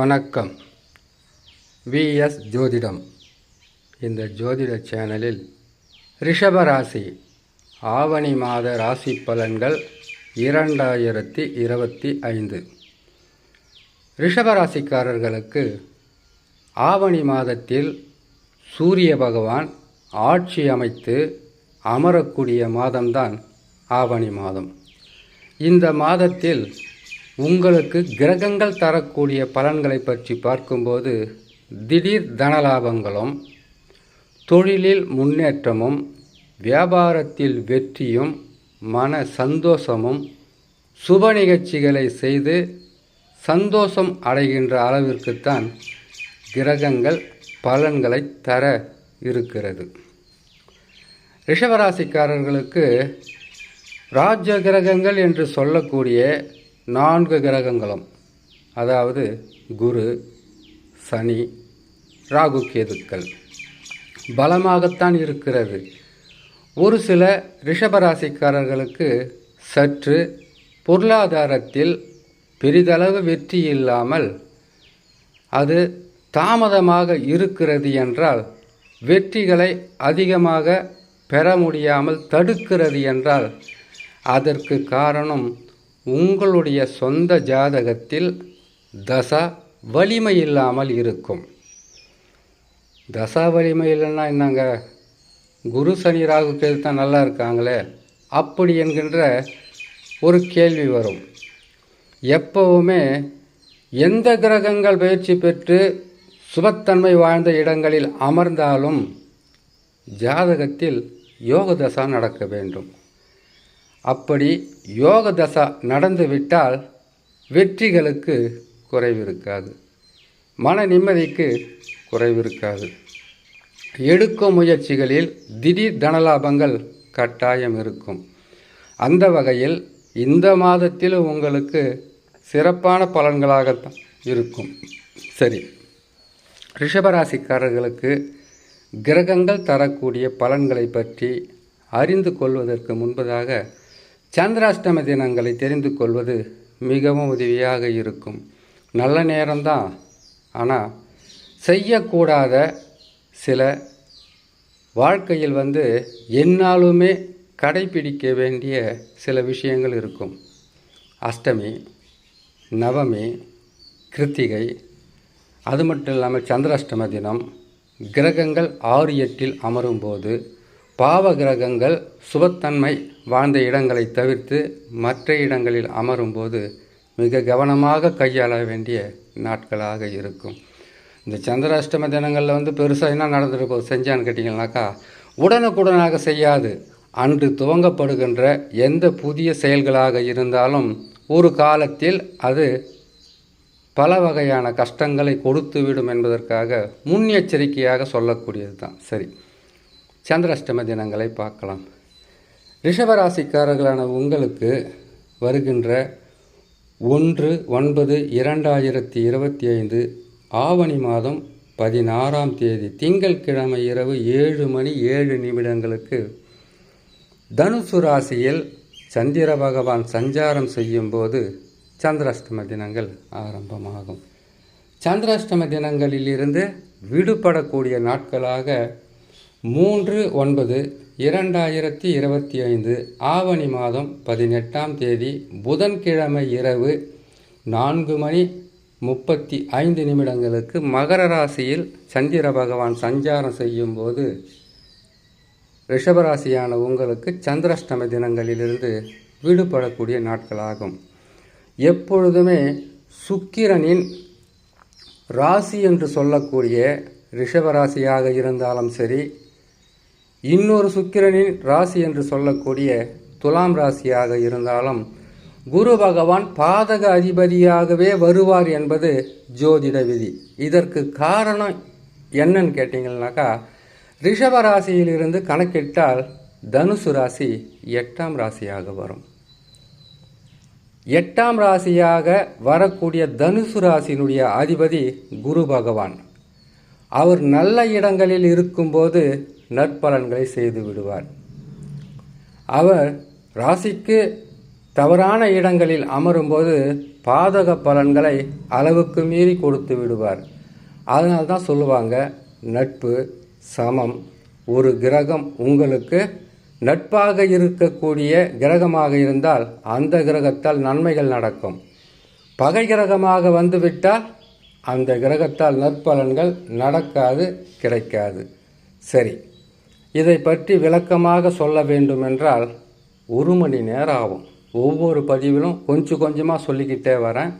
வணக்கம். விஎஸ் ஜோதிடம். இந்த ஜோதிட சேனலில் ரிஷபராசி ஆவணி மாத ராசி பலன்கள் இரண்டாயிரத்தி இருபத்தி ஐந்து. ரிஷபராசிக்காரர்களுக்கு ஆவணி மாதத்தில் சூரிய பகவான் ஆட்சி அமைத்து அமரக்கூடிய மாதம்தான் ஆவணி மாதம். இந்த மாதத்தில் உங்களுக்கு கிரகங்கள் தரக்கூடிய பலன்களை பற்றி பார்க்கும்போது திடீர் தனலாபங்களும் தொழிலில் முன்னேற்றமும் வியாபாரத்தில் வெற்றியும் மன சந்தோஷமும் சுப நிகழ்ச்சிகளை செய்து சந்தோஷம் அடைகின்ற அளவிற்குத்தான் கிரகங்கள் பலன்களை தர இருக்கிறது. ரிஷபராசிக்காரர்களுக்கு ராஜ கிரகங்கள் என்று சொல்லக்கூடிய நான்கு கிரகங்களும். அதாவது குரு சனி ராகு கேதுக்கள். பலமாகத்தான் இருக்கிறது. ஒரு சில ரிஷபராசிக்காரர்களுக்கு சற்று பொருளாதாரத்தில் பெரிதளவு வெற்றி இல்லாமல் அது தாமதமாக இருக்கிறது என்றால் வெற்றிகளை அதிகமாக பெற முடியாமல் தடுக்கிறது என்றால் அதற்கு காரணம் உங்களுடைய சொந்த ஜாதகத்தில் தசா வலிமை இல்லாமல் இருக்கும். தசா வலிமை இல்லைன்னா என்னங்க? குரு சனி ராகு கேது தான் நல்லா இருக்காங்களே? அப்படி என்கின்ற ஒரு கேள்வி வரும். எப்பவுமே எந்த கிரகங்கள் பயிற்சி பெற்று சுபத்தன்மை வாழ்ந்த இடங்களில் அமர்ந்தாலும் ஜாதகத்தில் யோக தசா நடக்க வேண்டும். அப்படி யோக தசா நடந்துவிட்டால் வெற்றிகளுக்கு குறைவிருக்காது. மன நிம்மதிக்கு குறைவிருக்காது. எடுக்கும் முயற்சிகளில் திடீர் தனலாபங்கள் கட்டாயம் இருக்கும். அந்த வகையில் இந்த மாதத்தில் உங்களுக்கு சிறப்பான பலன்களாகத்தான் இருக்கும். சரி. ரிஷபராசிக்காரர்களுக்கு கிரகங்கள் தரக்கூடிய பலன்களை பற்றி அறிந்து கொள்வதற்கு முன்பதாக சந்திராஷ்டம தினங்களை தெரிந்து கொள்வது மிகவும் உதவியாக இருக்கும். நல்ல நேரம்தான். ஆனால் செய்யக்கூடாத சில வாழ்க்கையில் வந்து என்னாலுமே கடைபிடிக்க வேண்டிய சில விஷயங்கள் இருக்கும். அஷ்டமி நவமி கிருத்திகை அது மட்டும் இல்லாமல் சந்திராஷ்டம தினம் கிரகங்கள் ஆறு எட்டில் அமரும்போது பாவ கிரகங்கள் சுபத்தன்மை வாழ்ந்த இடங்களை தவிர்த்து மற்ற இடங்களில் அமரும்போது மிக கவனமாக கையாள வேண்டிய நாட்களாக இருக்கும். இந்த சந்திராஷ்டம தினங்களில் வந்து பெருசாக என்ன நடந்துருக்கும் செஞ்சான்னு கேட்டிங்கனாக்கா உடனுக்குடனாக செய்யாது. அன்று துவங்கப்படுகின்ற எந்த புதிய செயல்களாக இருந்தாலும் ஒரு காலத்தில் அது பல வகையான கஷ்டங்களை கொடுத்துவிடும் என்பதற்காக முன்னெச்சரிக்கையாக சொல்லக்கூடியது தான் சரி. சந்திராஷ்டம தினங்களை பார்க்கலாம். ரிஷபராசிக்காரர்களான உங்களுக்கு வருகின்ற ஒன்று ஒன்பது இரண்டாயிரத்தி இருபத்தி ஐந்து ஆவணி மாதம் பதினாறாம் தேதி திங்கட்கிழமை இரவு ஏழு மணி ஏழு நிமிடங்களுக்கு தனுசு ராசியில் சந்திர பகவான் சஞ்சாரம் செய்யும்போது சந்திராஷ்டம தினங்கள் ஆரம்பமாகும். சந்திராஷ்டம தினங்களிலிருந்து விடுபடக்கூடிய நாட்களாக மூன்று ஒன்பது இரண்டாயிரத்தி இருபத்தி ஐந்து ஆவணி மாதம் பதினெட்டாம் தேதி புதன்கிழமை இரவு நான்கு மணி முப்பத்தி ஐந்து நிமிடங்களுக்கு மகர ராசியில் சந்திர பகவான் சஞ்சாரம் செய்யும்போது ரிஷபராசியான உங்களுக்கு சந்திராஷ்டம தினங்களிலிருந்து விடுபடக்கூடிய நாட்களாகும். எப்பொழுதுமே சுக்கிரனின் ராசி என்று சொல்லக்கூடிய ரிஷபராசியாக இருந்தாலும் சரி இன்னொரு சுக்கிரனின் ராசி என்று சொல்லக்கூடிய துலாம் ராசியாக இருந்தாலும் குரு பகவான் பாதக அதிபதியாகவே வருவார் என்பது ஜோதிட விதி. இதற்கு காரணம் என்னன்னு கேட்டிங்கன்னாக்கா ரிஷப ராசியிலிருந்து கணக்கிட்டால் தனுசு ராசி எட்டாம் ராசியாக வரும். எட்டாம் ராசியாக வரக்கூடிய தனுசு ராசியினுடைய அதிபதி குரு பகவான். அவர் நல்ல இடங்களில் இருக்கும்போது நற்பலன்களை செய்து விடுவார். அவர் ராசிக்கு தவறான இடங்களில் அமரும்போது பாதக பலன்களை அளவுக்கு மீறி கொடுத்து விடுவார். அதனால தான் சொல்லுவாங்க நட்பு சமம். ஒரு கிரகம் உங்களுக்கு நட்பாக இருக்கக்கூடிய கிரகமாக இருந்தால் அந்த கிரகத்தால் நன்மைகள் நடக்கும். பகை கிரகமாக வந்துவிட்டால் அந்த கிரகத்தால் நற்பலன்கள் நடக்காது கிடைக்காது. சரி. இதை பற்றி விளக்கமாக சொல்ல வேண்டுமென்றால் ஒரு மணி நேரம் ஆகும் ஒவ்வொரு பதிவிலும் கொஞ்சம் கொஞ்சமாக சொல்லிக்கிட்டே வரேன்.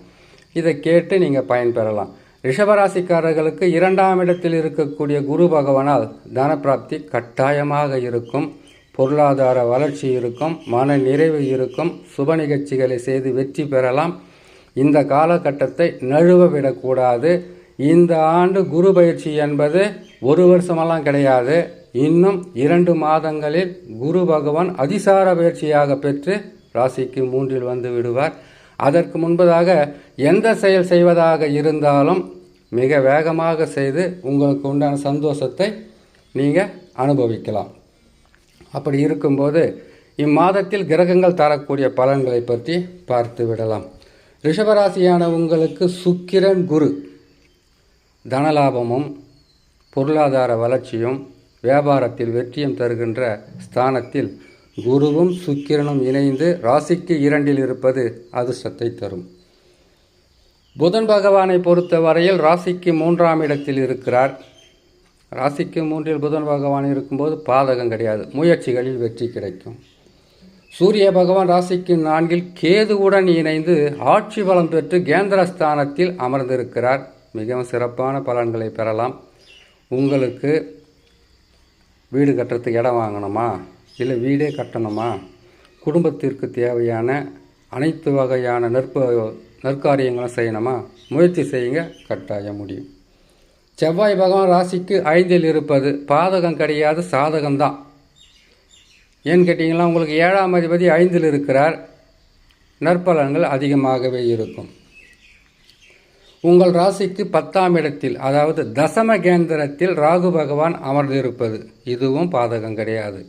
இதை கேட்டு நீங்கள் பயன்பெறலாம். ரிஷபராசிக்காரர்களுக்கு இரண்டாம் இடத்தில் இருக்கக்கூடிய குரு பகவானால் தனப்பிராப்தி கட்டாயமாக இருக்கும். பொருளாதார வளர்ச்சி இருக்கும். மன நிறைவு இருக்கும். சுப நிகழ்ச்சிகளை செய்து வெற்றி பெறலாம். இந்த காலகட்டத்தை நழுவ விடக்கூடாது. இந்த ஆண்டு குரு பயிற்சி என்பது ஒரு வருஷமெல்லாம் கிடையாது. இன்னும் இரண்டு மாதங்களில் குரு பகவான் அதிசார பயிற்சியாக பெற்று ராசிக்கு மூன்றில் வந்து விடுவார். அதற்கு முன்பதாக எந்த செயல் செய்வதாக இருந்தாலும் மிக வேகமாக செய்து உங்களுக்கு உண்டான சந்தோஷத்தை நீங்கள் அனுபவிக்கலாம். அப்படி இருக்கும்போது இம்மாதத்தில் கிரகங்கள் தரக்கூடிய பலன்களை பற்றி பார்த்து விடலாம். ரிஷபராசியான உங்களுக்கு சுக்கிரன் குரு. தனலாபமும் பொருளாதார வளர்ச்சியும் வியாபாரத்தில் வெற்றியும் தருகின்ற ஸ்தானத்தில் குருவும் சுக்கிரனும் இணைந்து ராசிக்கு இரண்டில் இருப்பது அதிர்ஷ்டத்தை தரும். புதன் பகவானை பொறுத்த வரையில் ராசிக்கு மூன்றாம் இடத்தில் இருக்கிறார். ராசிக்கு மூன்றில் புதன் பகவான் இருக்கும்போது பாதகம் கிடையாது. முயற்சிகளில் வெற்றி கிடைக்கும். சூரிய பகவான் ராசிக்கு நான்கில் கேதுவுடன் இணைந்து ஆட்சி பலம் பெற்று கேந்திரஸ்தானத்தில் அமர்ந்திருக்கிறார். மிகவும் சிறப்பான பலன்களை பெறலாம். உங்களுக்கு வீடு கட்டுறதுக்கு இடம் வாங்கணுமா? இல்லை வீடே கட்டணுமா? குடும்பத்திற்கு தேவையான அனைத்து வகையான நற்ப நற்காரியங்களும் செய்யணுமா? முயற்சி செய்யுங்க கட்டாயம் முடியும். செவ்வாய் பகவான் ராசிக்கு ஐந்தில் இருப்பது பாதகம் கிடையாது சாதகம்தான் ஏன்னு கேட்டிங்கன்னா உங்களுக்கு ஏழாம் அதிபதி ஐந்தில் இருக்கிறார். நற்பலன்கள் அதிகமாகவே இருக்கும். உங்கள் ராசிக்கு பத்தாம் இடத்தில் அதாவது தசம கேந்திரத்தில் ராகு பகவான் அமர்ந்திருப்பது. இதுவும் பாதகம் கிடையாது.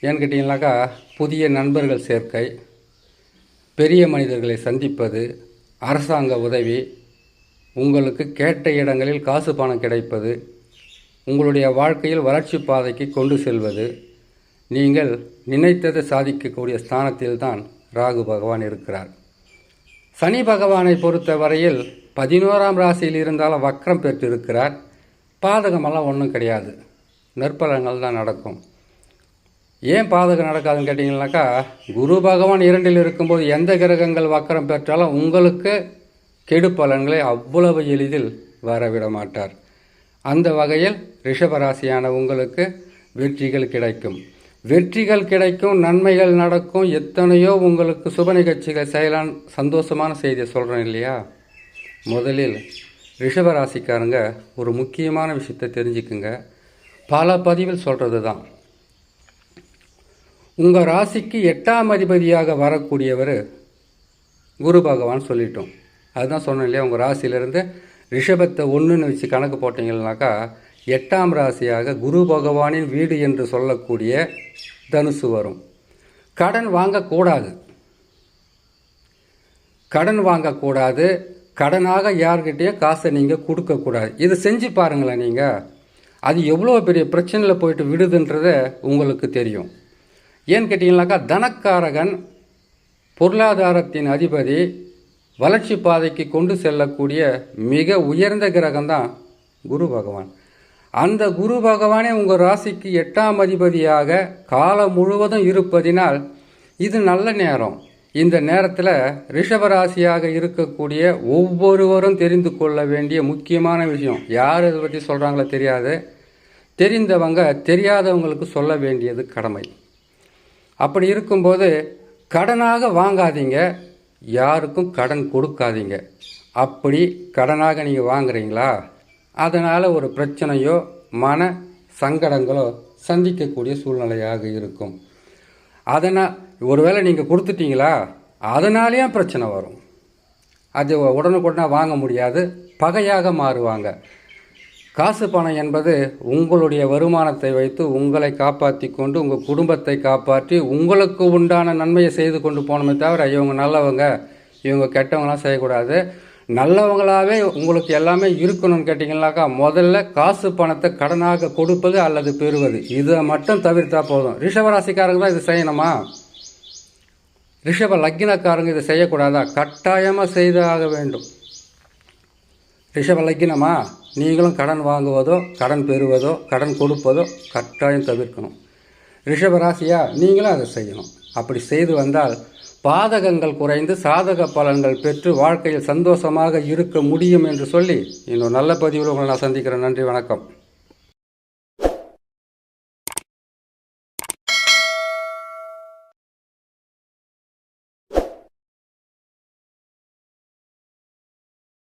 ஏன்னு கேட்டிங்கனாக்கா புதிய நண்பர்கள் சேர்க்கை பெரிய மனிதர்களை சந்திப்பது அரசாங்க உதவி உங்களுக்கு கேட்ட இடங்களில் காசு பணம் கிடைப்பது உங்களுடைய வாழ்க்கையில் வளர்ச்சி பாதைக்கு கொண்டு செல்வது நீங்கள் நினைத்ததை சாதிக்கக்கூடிய ஸ்தானத்தில்தான் ராகு பகவான் இருக்கிறார். சனி பகவானை பொறுத்த வரையில் பதினோராம் ராசியில் இருந்தாலும் வக்ரம் பெற்றிருக்கிறார். பாதகமெல்லாம் ஒன்றும் கிடையாது. நற்பலங்கள் தான் நடக்கும். ஏன் பாதகம் நடக்காதுன்னு கேட்டிங்கனாக்கா குரு பகவான் இரண்டில் இருக்கும்போது எந்த கிரகங்கள் வக்கரம் பெற்றாலும் உங்களுக்கு கெடு பலன்களை அவ்வளவு எளிதில் வரவிட மாட்டார். அந்த வகையில் ரிஷபராசியான உங்களுக்கு வெற்றிகள் கிடைக்கும். வெற்றிகள் கிடைக்கும் நன்மைகள் நடக்கும் எத்தனையோ உங்களுக்கு சுப நிகழ்ச்சிகள் செய்யலாம். சந்தோஷமான செய்தியை சொல்கிறேன் இல்லையா? முதலில் ரிஷபராசிக்காரங்க ஒரு முக்கியமான விஷயத்தை தெரிஞ்சுக்குங்க. பல பதிவில் சொல்கிறது தான் உங்கள் ராசிக்கு எட்டாம் அதிபதியாக வரக்கூடியவர் குரு பகவான் சொல்லிட்டோம். அதுதான் சொன்னேன் இல்லையா? உங்கள் ராசியிலேருந்து ரிஷபத்தை ஒன்றுன்னு வச்சு கணக்கு போட்டிங்கன்னாக்கா எட்டாம் ராசியாக குரு பகவானின் வீடு என்று சொல்லக்கூடிய தனுசு வரும். கடன் வாங்கக்கூடாது. கடன் வாங்கக்கூடாது. கடனாக யார்கிட்டயும் காசை நீங்கள் கொடுக்கக்கூடாது. இது செஞ்சு பாருங்களேன் நீங்கள் அது எவ்வளோ பெரிய பிரச்சனையில் போயிட்டு விடுதுன்றத உங்களுக்கு தெரியும். ஏன்னு கேட்டிங்கனாக்கா தனக்காரகன் பொருளாதாரத்தின் அதிபதி வளர்ச்சி பாதைக்கு கொண்டு செல்லக்கூடிய மிக உயர்ந்த கிரகம்தான் குரு பகவான். அந்த குரு பகவானே உங்கள் ராசிக்கு எட்டாம் அதிபதியாக காலம் முழுவதும் இருப்பதினால் இது நல்ல நேரம். இந்த நேரத்தில் ரிஷபராசியாக இருக்கக்கூடிய ஒவ்வொருவரும் தெரிந்து கொள்ள வேண்டிய முக்கியமான விஷயம். யார் இதை பற்றி சொல்கிறாங்களோ தெரியாது. தெரிந்தவங்க தெரியாதவங்களுக்கு சொல்ல வேண்டியது கடமை. அப்படி இருக்கும்போது கடனாக வாங்காதீங்க. யாருக்கும் கடன் கொடுக்காதீங்க. அப்படி கடனாக நீங்கள் வாங்குறீங்களா? அதனால் ஒரு பிரச்சனையோ மன சங்கடங்களோ சந்திக்கக்கூடிய சூழ்நிலையாக இருக்கும். அதனால் ஒருவேளை நீங்கள் கொடுத்துட்டீங்களா? அதனாலேயே பிரச்சனை வரும். அது உடனுக்குடனே வாங்க முடியாது பகையாக மாறுவாங்க. காசு பணம் என்பது உங்களுடைய வருமானத்தை வைத்து உங்களை காப்பாற்றி கொண்டு உங்கள் குடும்பத்தை காப்பாற்றி உங்களுக்கு உண்டான நன்மையை செய்து கொண்டு போனோமே தவிர இவங்க நல்லவங்க இவங்க கெட்டவங்களாம் செய்யக்கூடாது. நல்லவங்களாகவே உங்களுக்கு எல்லாமே இருக்கணும்னு கேட்டிங்கனாக்கா முதல்ல காசு பணத்தை கடனாக கொடுப்பது அல்லது பெறுவது. இதை மட்டும் தவிர்த்தா போதும். ரிஷபராசிக்காரங்க தான் இது செய்யணுமா? ரிஷப லக்கினக்காரங்க இதை செய்யக்கூடாதா? கட்டாயமாக செய்தாக வேண்டும். ரிஷப லக்கினமா நீங்களும் கடன் வாங்குவதோ கடன் பெறுவதோ கடன் கொடுப்பதோ கட்டாயம் தவிர்க்கணும். ரிஷப ராசியா? நீங்களும் அதை செய்யணும். அப்படி செய்து வந்தால் பாதகங்கள் குறைந்து சாதக பலன்கள் பெற்று வாழ்க்கையில் சந்தோஷமாக இருக்க முடியும் என்று சொல்லி இன்னும் நல்ல பதிவில் உங்களை நான் சந்திக்கிறேன். நன்றி வணக்கம்.